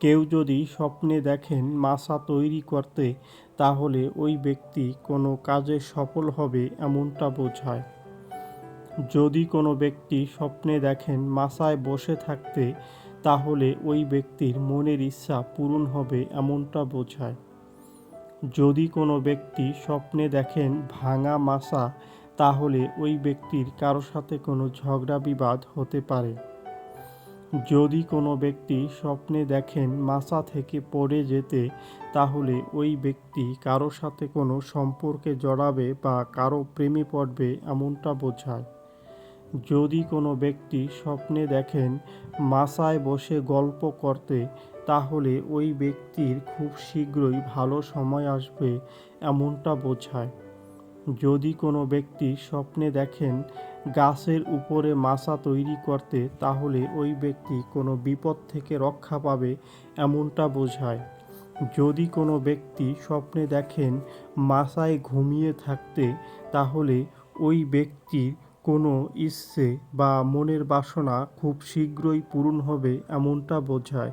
কেউ যদি স্বপ্নে দেখেন মাছা তৈরি করতে, তাহলে ওই ব্যক্তি কোনো কাজে সফল হবে এমনটা বোঝায়। যদি কোনো ব্যক্তি স্বপ্নে দেখেন মাসায় বসে থাকতে, তাহলে ওই ব্যক্তির মনের ইচ্ছা পূরণ হবে এমনটা বোঝায়। যদি কোনো ব্যক্তি স্বপ্নে দেখেন ভাঙা মাসা, তাহলে ওই ব্যক্তির কারও সাথে কোনো ঝগড়া বিবাদ হতে পারে। যদি কোনো ব্যক্তি স্বপ্নে দেখেন মাসা থেকে পড়ে যেতে, তাহলে ওই ব্যক্তি কারও সাথে কোনো সম্পর্কে জড়াবে বা কারও প্রেমে পড়বে এমনটা বোঝায়। যদি কোনো ব্যক্তি স্বপ্নে দেখেন মাসায় বসে গল্প করতে, তাহলে ওই ব্যক্তির খুব শীঘ্রই ভালো সময় আসবে এমনটা বোঝায়। যদি কোনো ব্যক্তি স্বপ্নে দেখেন গাছের উপরে মাছা তৈরি করতে, তাহলে ওই ব্যক্তি কোনো বিপদ থেকে রক্ষা পাবে এমনটা বোঝায়। যদি কোনো ব্যক্তি স্বপ্নে দেখেন মাসায় ঘুমিয়ে থাকতে, তাহলে ওই ব্যক্তির কোনো ইচ্ছে বা মনের বাসনা খুব শীঘ্রই পূরণ হবে এমনটা বোঝায়।